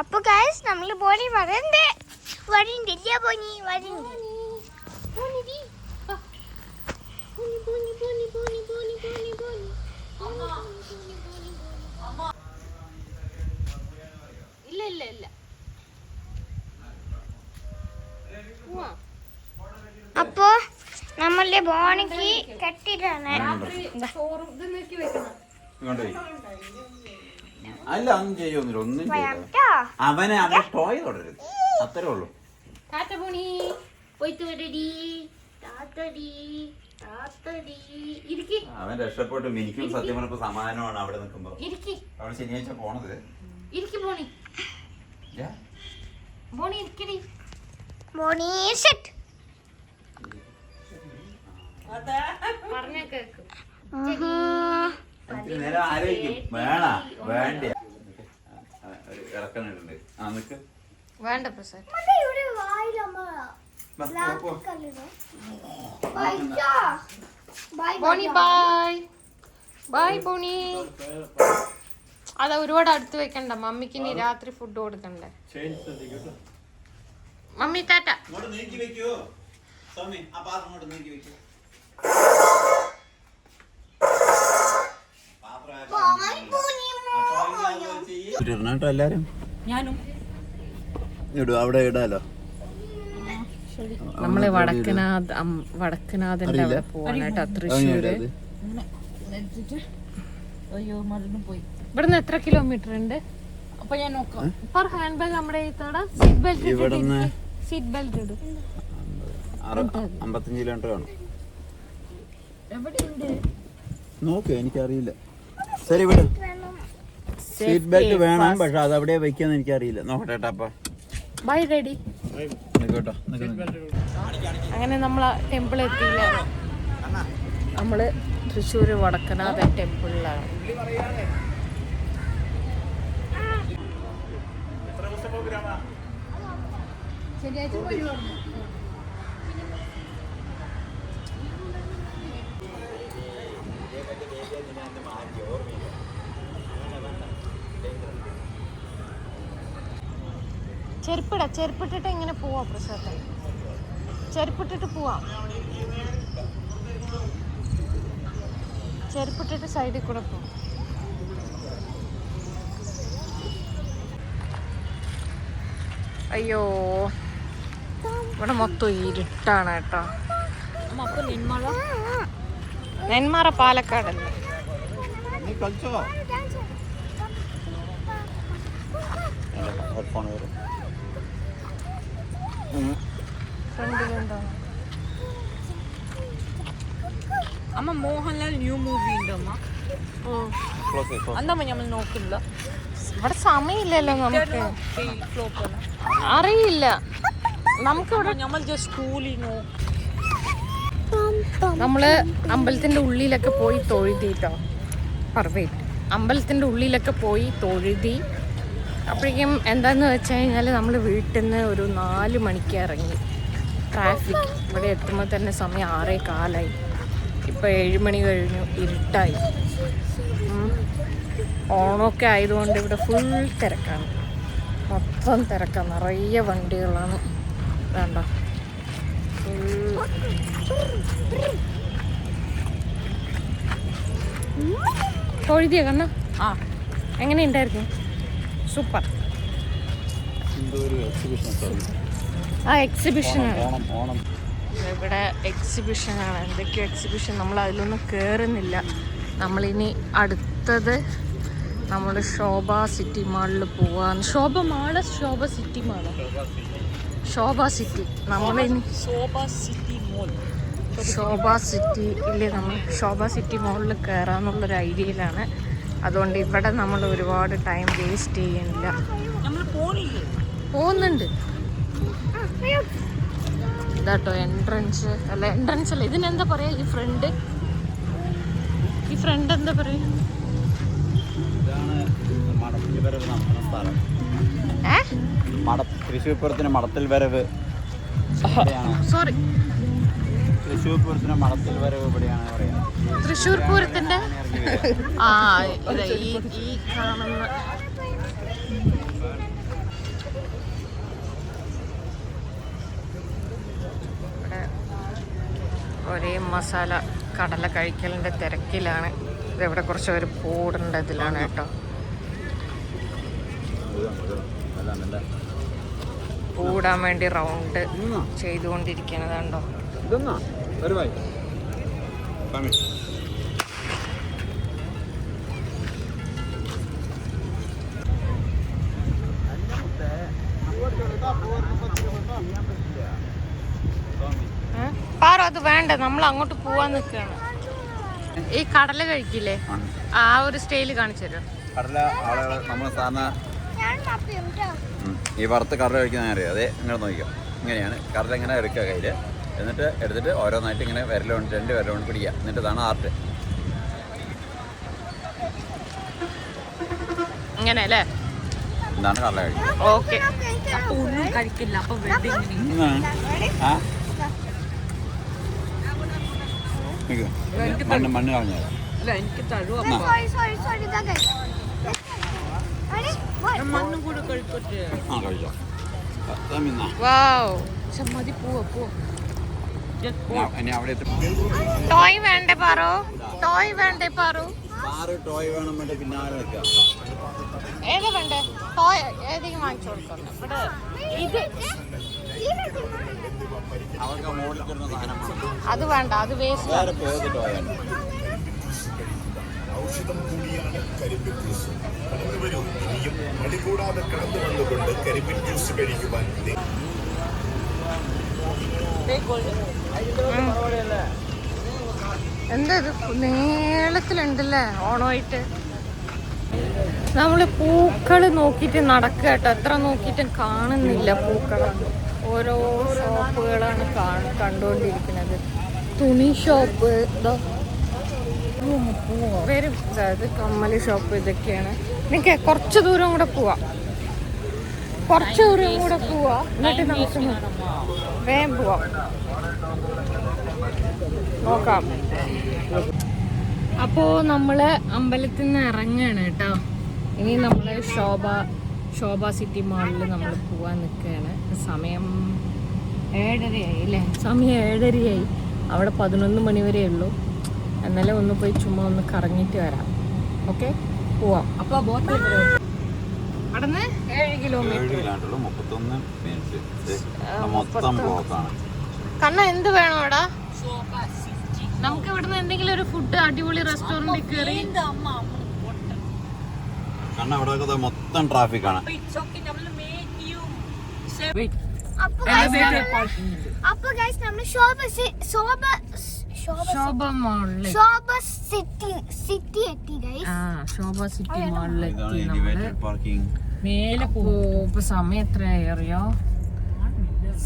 അപ്പൊ ഗൈസ് നമ്മൾ ബോണി വരണ്ടേ വരണ്ട് ഇല്ല ബോണി വരണ്ട് ഇല്ല ഇല്ല ഇല്ല. അപ്പോ നമ്മളുടെ ബോണിക്ക് കെട്ടിട്ടാണ് ചോറും ഇത് നോക്കി വെക്കണം. അല്ല ഒന്നും ചെയ്യൊന്നുമില്ല. ഒന്നും ചെയ്യില്ല. അവനെ അവൻ ടോയ് തുടരുത്. അത്രേ ഉള്ളൂ. ടാറ്റ പോണി. പോയിട്ട് വരടി. താത്തടി. താത്തടി. ഇരിക്കി. അവൻ രക്ഷപ്പെട്ടു. എനിക്കും സത്യം പറഞ്ഞപ്പോ സമാധാനമാണ് അവിടെ നിൽക്കുമ്പോ. ഇരിക്കി. അവിടെ ശനിയാഴ്ച പോണത്. നേരം ആലോചിക്കും. വേണ വേണ്ട. ആ നിക്ക്. വേണ്ട പ്രസാദ്. പോ. Boney bye bye. ബോണി. അതാ ഒരുപാട് അടുത്ത് വെക്കണ്ട. മമ്മിക്ക് ഇനി രാത്രി ഫുഡ് കൊടുക്കണ്ടേ. Mummy tata. ഇങ്ങോട്ട് നീക്കി വെക്കൂ. സ്വാമി ആ പാത്രം ഇങ്ങോട്ട് നീക്കി വെക്കൂ. ഇടണട്ടോ എല്ലാരും. ഞാനും. ഇടും അവിടെ ഇടാലോ? നമ്മൾ വടക്കനാഥ് വടക്കനാഥന്റെ അവിടെ പോവാനായിട്ട് തൃശ്ശൂര് അയ്യോ പോയി. ഇവിടുന്ന് എത്ര കിലോമീറ്റർ ഉണ്ട്? അപ്പൊ ഞാൻ നോക്കാം. പെർ ഹാൻഡ് ബാഗ് നമ്മുടെ സീറ്റ് ബെൽറ്റ് ഇവിടുന്ന് സീറ്റ് ബെൽറ്റ് ഇടും. അമ്പത്തഞ്ച് കിലോമീറ്റർ എവിടെ എവിടെയുണ്ട്? നോക്ക് എനിക്കറിയില്ല. ശരി വിട്. സീറ്റ് ബെൽറ്റ് വേണം പക്ഷെ അത് അവിടെ വെക്കാന്ന് എനിക്കറിയില്ല. നോക്കട്ടെ അപ്പൊ. ബൈ റെഡി അങ്ങനെ നമ്മൾ ടെമ്പിൾ എത്തിയില്ല? നമ്മൾ തൃശ്ശൂര് വടക്കനാഥ ടെമ്പിളിലാണ് ചെരുപ്പിട ചെരുപ്പിട്ടിട്ട് ഇങ്ങനെ പോവാ പ്രശ്നത്തിൽ ചെരുപ്പിട്ടിട്ട് പോവാം. ചെരുപ്പിട്ടിട്ട് സൈഡിൽ കൂടെ പോവാം അയ്യോ ഇവിടെ മൊത്തം ഇരുട്ടാണ് കേട്ടോ. നെന്മാറ. പാലക്കാടല്ലേ? ഹെഡ്ഫോൺ വരും. അമ്മ മോഹൻലാൽ ന്യൂ മൂവി ഉണ്ട് അമ്മ? എന്താ നമ്മൾ നോക്കില്ല. ഇവിടെ സമയമില്ലല്ലോ നമുക്ക്. അറിയില്ല അറിയില്ല. നമുക്കിവിടെ നമ്മൾ ജസ്റ്റ് സ്കൂളിൽ നമ്മൾ അമ്പലത്തിന്റെ ഉള്ളിലൊക്കെ പോയി തൊഴുതിട്ടോ പറവേ. അമ്പലത്തിന്റെ ഉള്ളിലൊക്കെ പോയി തൊഴുതി അപ്പോഴേക്കും എന്താന്ന് വെച്ച് കഴിഞ്ഞാൽ നമ്മൾ വീട്ടിൽ നിന്ന് ഒരു നാല് മണിക്ക് ഇറങ്ങി. ട്രാഫിക് ഇവിടെ എത്തുമ്പോൾ തന്നെ സമയം ആറേ കാലായി. ഇപ്പോൾ ഏഴ് മണി കഴിഞ്ഞു ഇരുട്ടായി. ഓണമൊക്കെ ആയതുകൊണ്ട് ഇവിടെ ഫുൾ തിരക്കാണ്. മൊത്തം തിരക്കാണ് നിറയെ വണ്ടികളാണ്. വേണ്ട. ഫുൾ തൊഴുതിയ കണ്ണ? ആ. എങ്ങനെയുണ്ടായിരുന്നു? സൂപ്പർ. ആ എക്സിബിഷൻ ഇവിടെ എക്സിബിഷനാണ് എന്തൊക്കെയോ എക്സിബിഷൻ നമ്മൾ അതിലൊന്നും കയറുന്നില്ല നമ്മളിനി അടുത്തത് നമ്മൾ ശോഭ സിറ്റി മാളിൽ പോവാന്ന്. Sobha mall Sobha city mall Sobha city നമ്മളിനി ശോഭ സിറ്റി മോൾ ശോഭ സിറ്റിയിൽ നമ്മൾ ശോഭ സിറ്റി മോളിൽ കയറാന്നുള്ളൊരു ഐഡിയയിലാണ് അതുകൊണ്ട് ഇവിടെ നമ്മൾ ഒരുപാട് ടൈം വേസ്റ്റ് ചെയ്യണില്ല പോകുന്നുണ്ട്. ഇതാട്ടോ എൻട്രൻസ് അല്ല എൻട്രൻസ് അല്ല. ഇതിനെന്താ പറയാ? ഈ ഫ്രണ്ട് ഈ ഫ്രണ്ട് എന്താ പറയാ? ഇതാണ് മടത്തിൽ വരവ് നടത്തുന്ന സ്ഥലം. ഏ? മട തൃശ്ശൂർ പൂരത്തിന് മടത്തിൽ വരവ് സോറി തൃശ്ശൂർ പൂരത്തിന് മടത്തിൽ വരവ് ഇവിടെയാണ് പറയുന്നത്. തൃശ്ശൂർ പൂരത്തിന്റെ ആ ഇത് ഈ ഈ കാണുന്ന ഒരേ മസാല കടല കഴിക്കലിന്റെ തിരക്കിലാണ്. ഇതെവിടെ കുറച്ച് പേര് പൂടേണ്ട ഇതിലാണ് കേട്ടോ. പൂടാൻ വേണ്ടി റൗണ്ട് ചെയ്തുകൊണ്ടിരിക്കണതാണ്ടോ ഒരു വായി തമിഴ് പാറു അത് വേണ്ട. നമ്മൾ അങ്ങോട്ട് പോവാൻ നിൽക്കുകയാണ് ഈ കടല കഴിക്കില്ലേ? ആ ഒരു സ്റ്റൈൽ കാണിച്ചു തരും കടല ആളുകൾ നമ്മൾ സാധാരണ ഈ വറുത്ത് കടല കഴിക്കുന്ന അറിയാം. അതെ ഇങ്ങനെ നോക്കിക്കാം. ഇങ്ങനെയാണ്. കടല ഇങ്ങനെ എടുക്കുക കയ്യിൽ എന്നിട്ട് എടുത്തിട്ട് ഓരോന്നായിട്ട് ഇങ്ങനെ വിരലുകൊണ്ട് രണ്ട് വിരലോണ്ട് പിടിക്കുക. എന്നിട്ട് ഇതാണ് ആർട്ട്. ഇങ്ങനെ അല്ലേ എന്താണ് കള്ള കഴിക്കുന്നത്. ഓക്കെ. അപ്പൊ ഒന്നും കഴിക്കില്ല. അപ്പൊ. മണ്ണ് മണ്ണ് അല്ല എനിക്ക് മണ്ണും കൂടെ കഴിക്കട്ടെ ആ കഴിച്ചോ. മതി പോവാ പോവാ ഇനി- ഇനി അവിടെ എത്തി ടോയ് വേണ്ടേ പാറു? ടോയ് വേണ്ടേ പാറു? ടോയ് വേണം വേണ്ട പിന്നാലെ നിൽക്കുക ഏതാ വേണ്ടേ? ടോയ് ഏതെങ്കിലും വാങ്ങിച്ചു കൊടുക്കണം ഇത്. അത് വേണ്ട അത് വേസ്റ്റ് ഔഷധം കൂടിയാണ് കരിമ്പിൻ ജ്യൂസ്. കടന്നു വരൂ ഇനിയും മടികൂടാതെ കടന്നു വന്നുകൊണ്ട് കരിമ്പിൻ ജ്യൂസ് കഴിക്കുവാൻ എന്താ ഇത് നീളത്തിലുണ്ടല്ലേ ഓണമായിട്ട്. നമ്മൾ പൂക്കൾ നോക്കിട്ട് നടക്കുക കേട്ടോ. എത്ര നോക്കിയിട്ടും കാണുന്നില്ല പൂക്കൾ ഓരോ ഷോപ്പുകളാണ് കാണ- കണ്ടുകൊണ്ടിരിക്കുന്നത്. തുണി ഷോപ്പ് ഇതോ. വരും. അതായത് കമ്മൽ ഷോപ്പ് ഇതൊക്കെയാണ്. എനിക്ക് കുറച്ച് ദൂരം കൂടെ പോവാം. കുറച്ച് ദൂരം കൂടെ പോവാ. എന്നിട്ട് നമുക്ക് വേഗം പോവാം. നോക്കാം. അപ്പോ നമ്മൾ അമ്പലത്തിൽ നിന്ന് ഇറങ്ങാണ് കേട്ടോ. ഇനി നമ്മൾ ശോഭ ശോഭ സിറ്റി മാളിൽ നമ്മൾ പോവാൻ നിൽക്കുകയാണ് സമയം ഏഴരയായി അല്ലേ സമയം ഏഴരയായി. അവിടെ പതിനൊന്ന് മണിവരെ ഉള്ളൂ. എന്നാലും ഒന്ന് പോയി ചുമ്മാ ഒന്ന് കറങ്ങിയിട്ട് വരാം. ഓക്കെ? പോവാം. അപ്പോൾ ബോട്ട് അവിടുന്ന് ഏഴ് കിലോമീറ്റർ മുപ്പത്തൊന്ന് മിനിറ്റ് മൊത്തം ബ്ലോക്കാണ് കണ്ണ എന്ത് വേണം അവിടെ? നമുക്ക് ഇവിടുന്ന് എന്തെങ്കിലും ഒരു ഫുഡ് അടിപൊളി റെസ്റ്റോറന്റിൽ കയറി കണ്ണ അവിടെ മൊത്തം ട്രാഫിക്കാണ് അപ്പൊ അപ്പൊ ഗൈസ് നമ്മൾ ശോഭ സി- ശോഭ ശോഭ ശോഭ സിറ്റി സിറ്റി എത്തി ഗൈസ് ആ ശോഭ സിറ്റി മാളിലെത്തി നമ്മൾ. മേലെ ഇപ്പൊ സമയം എത്രയായി അറിയോ?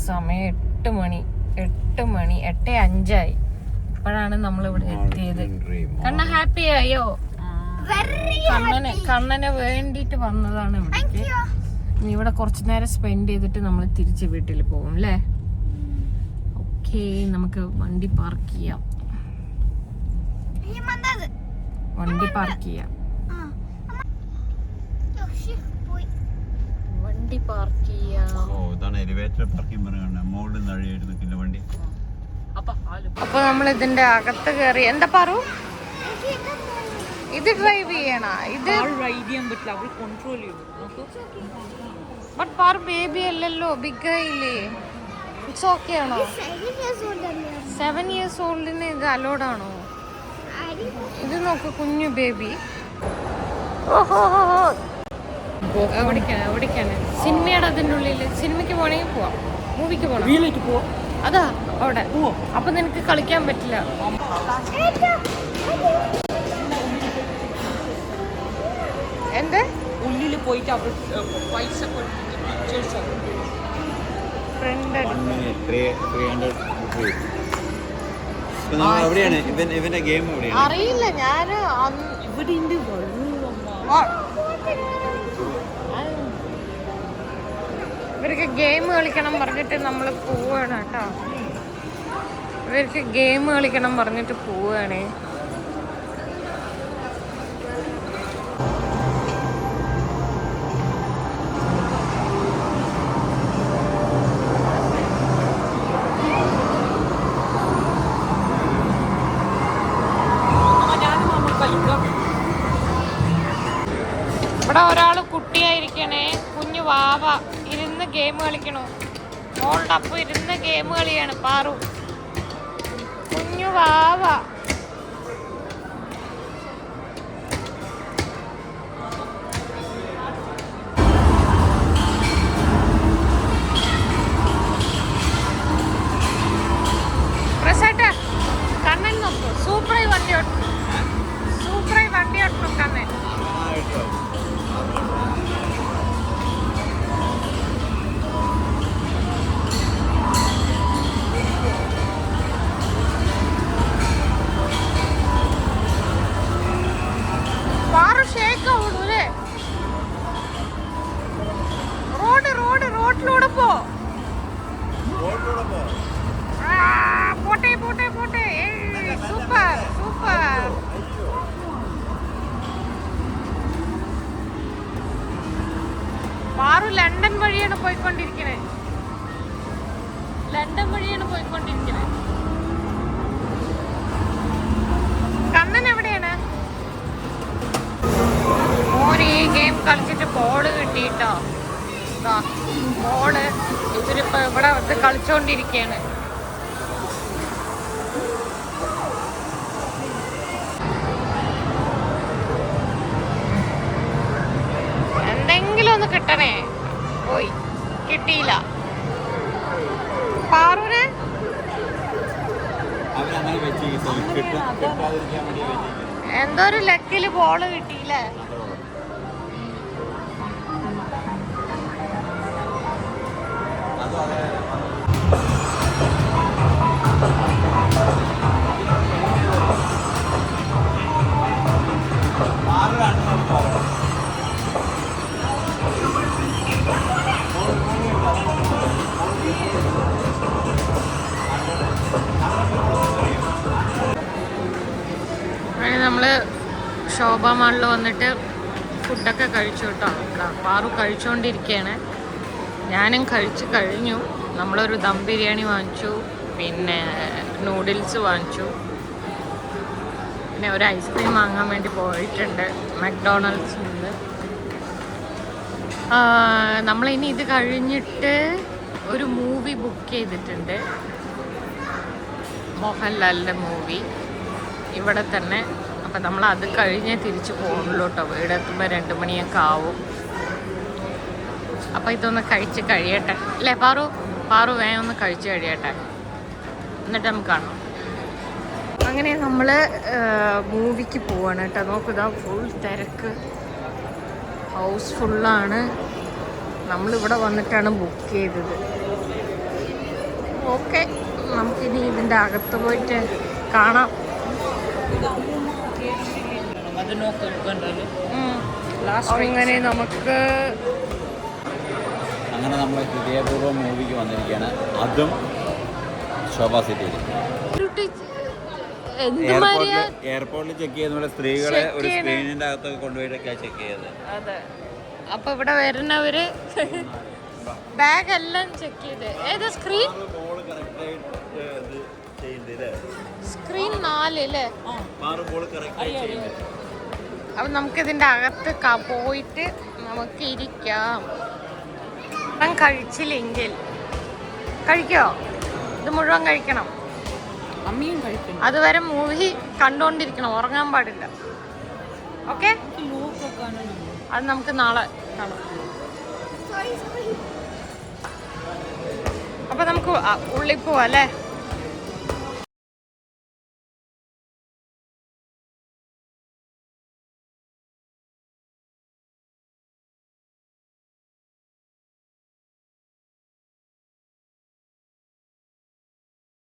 സമയം എട്ട് മണി എട്ട് മണി എട്ട് അഞ്ചായി. അപ്പോഴാണ് നമ്മൾ ഇവിടെ എത്തിയത്. കണ്ണ ഹാപ്പി ആയോ? വെരി കണ്ണന് കണ്ണന് വേണ്ടിട്ട് വന്നതാണ് ഇവിടെ ഇനി ഇവിടെ കുറച്ചു നേരം സ്പെൻഡ് ചെയ്തിട്ട് നമ്മൾ തിരിച്ച് വീട്ടിൽ പോകും അല്ലേ ഓക്കെ നമുക്ക് വണ്ടി പാർക്ക് ചെയ്യാം. വണ്ടി പാർക്ക് ചെയ്യാം. വണ്ടി പാർക്ക് ചെയ്യാം. ഓ ഇതാണ് പാർക്കിംഗ് പറയുന്നത്. നിൽക്കുന്ന വണ്ടി. അപ്പൊ നമ്മൾ ഇതിന്റെ അകത്ത് കയറി എന്താ പറു? ഇത്. ഡ്രൈവ് ചെയ്യണ? ഇത് റൈഡ് ചെയ്യാൻ പറ്റില്ല. അവൾ കൺട്രോൾ ചെയ്യും. ബട്ട് പാർ ബേബി അല്ലല്ലോ. ബിഗ് ആയില്ലേ ഇറ്റ്സ് ഓക്കെ ആണോ. സെവൻ ഇയേഴ്സ് ഓൾഡിന് ഇത് അലോഡ് ആണോ? ഇത് നോക്ക് കുഞ്ഞു ബേബി. എവിടേക്കാണ് എവിടേക്കാണ്? സിനിമയുടെ അതിന്റെ ഉള്ളിൽ സിനിമയ്ക്ക് പോണെങ്കിൽ പോവാം. മൂവിക്ക് പോകണം അതാ അവിടെ. അപ്പൊ നിനക്ക് കളിക്കാൻ പറ്റില്ല. എന്ത്? ഉള്ളിൽ പോയിട്ട് അവർ പൈസ കൊടുത്തിട്ട് പിക്ചേഴ്സ് എവിടെയാണ് ഇവൻ ഇവന്റെ ഗെയിം എവിടെയാണ് അറിയില്ല ഞാൻ ഇവിടെ ഉണ്ട്. ഇവർക്ക് ഗെയിം കളിക്കണം പറഞ്ഞിട്ട് നമ്മൾ പോവാണ് കേട്ടോ. ഇവർക്ക് ഗെയിം കളിക്കണം പറഞ്ഞിട്ട് പോവാണ്. ഗെയിം കളിക്കണു. മോളുടെ അപ്പം ഇരുന്ന് ഗെയിം കളിയാണ്. പാറു. കുഞ്ഞു വാവ. റോഡ് റോഡ് റോഡിലൂടെ പോ ആ, പോട്ടെ പോട്ടെ പോട്ടെ ഏയ്, സൂപ്പർ സൂപ്പർ പാറു ലണ്ടൻ വഴിയാണ് പോയിക്കൊണ്ടിരിക്കുന്നത് ലണ്ടൻ വഴിയാണ് പോയിക്കൊണ്ടിരിക്കുന്നത് ബോൾ കിട്ടിയിട്ടോ? ബോൾ ഇവരിപ്പോ ഇവിടെ വന്ന് കളിച്ചോണ്ടിരിക്കയാണ്. എന്തെങ്കിലും ഒന്ന് കിട്ടണേ. പോയി. കിട്ടിയില്ല. പാറൂന്? എന്തോ ഒരു ലക്കിൽ ബോൾ കിട്ടിയില്ലേ? നമ്മൾ ശോഭ മാളിൽ വന്നിട്ട് ഫുഡൊക്കെ കഴിച്ചു കേട്ടോ. പാറു കഴിച്ചുകൊണ്ടിരിക്കുകയാണ് ഞാനും കഴിച്ച് കഴിഞ്ഞു. നമ്മളൊരു ദം ബിരിയാണി വാങ്ങിച്ചു. പിന്നെ നൂഡിൽസ് വാങ്ങിച്ചു. പിന്നെ ഒരു ഐസ്ക്രീം വാങ്ങാൻ വേണ്ടി പോയിട്ടുണ്ട്. മക്ഡൊണാൾഡ്സിൽ നിന്ന്. നമ്മളിനി ഇത് കഴിഞ്ഞിട്ട് ഒരു മൂവി ബുക്ക് ചെയ്തിട്ടുണ്ട്. മോഹൻലാലിന്റെ മൂവി. ഇവിടെ തന്നെ. അപ്പം നമ്മൾ അത് കഴിഞ്ഞേ തിരിച്ചു പോകുള്ളൂ കേട്ടോ വീടെത്തുമ്പോൾ രണ്ട് മണിയൊക്കെ ആവും. അപ്പം ഇതൊന്ന് കഴിച്ച് കഴിയട്ടെ. അല്ലേ പാറു? പാറു വേഗം ഒന്ന് കഴിച്ച് കഴിയട്ടെ. എന്നിട്ട് നമുക്ക് കാണാം. അങ്ങനെ നമ്മൾ മൂവിക്ക് പോവാണ് കേട്ടോ. നോക്കുക ഫുൾ തിരക്ക്. ഹൗസ് ഫുള്ളാണ് നമ്മളിവിടെ വന്നിട്ടാണ് ബുക്ക് ചെയ്തത്. ഓക്കെ നമുക്കിനി ഇതിന്റെ അകത്ത് പോയിട്ട് കാണാം. അങ്ങനെ നമുക്ക് അങ്ങനെ നമ്മൾ ഹൃദയപൂർവം മൂവിക്ക് വന്നിരിക്കുകയാണ് അതും ശോഭാ സിറ്റിയിൽ എയർപോർട്ടിൽ ചെക്ക് ചെയ്യുന്ന സ്ത്രീകളെ ഒരു സ്ക്രീനിന്റെ അകത്തൊക്കെ കൊണ്ടുപോയിട്ടൊക്കെയാണ് ചെക്ക് ചെയ്തത് അപ്പൊ ഇവിടെ വരുന്നവര് ബാഗ് എല്ലാം ചെക്ക് ചെയ്ത്. ഏത് സ്ക്രീൻ? സ്ക്രീൻ നാല് അല്ലേ? ആറ് ബോൾ കറക്റ്റായിട്ട് ചെയ്യുന്നത്. അപ്പൊ നമുക്ക് ഇതിന്റെ അകത്ത് പോയിട്ട് നമുക്ക് ഇരിക്കാം. ഞാൻ കഴിച്ചില്ലെങ്കിൽ. കഴിക്കോ? ഇത് മുഴുവൻ കഴിക്കണം. അമ്മയും കഴിക്കണം അതുവരെ മൂവി കണ്ടോണ്ടിരിക്കണം ഉറങ്ങാൻ പാടില്ല. ഓക്കെ? അത് നമുക്ക് നാളെ കാണാം. അപ്പൊ നമുക്ക് ഉള്ളിപ്പോ ഉള്ളിൽ പോവാ അല്ലേ?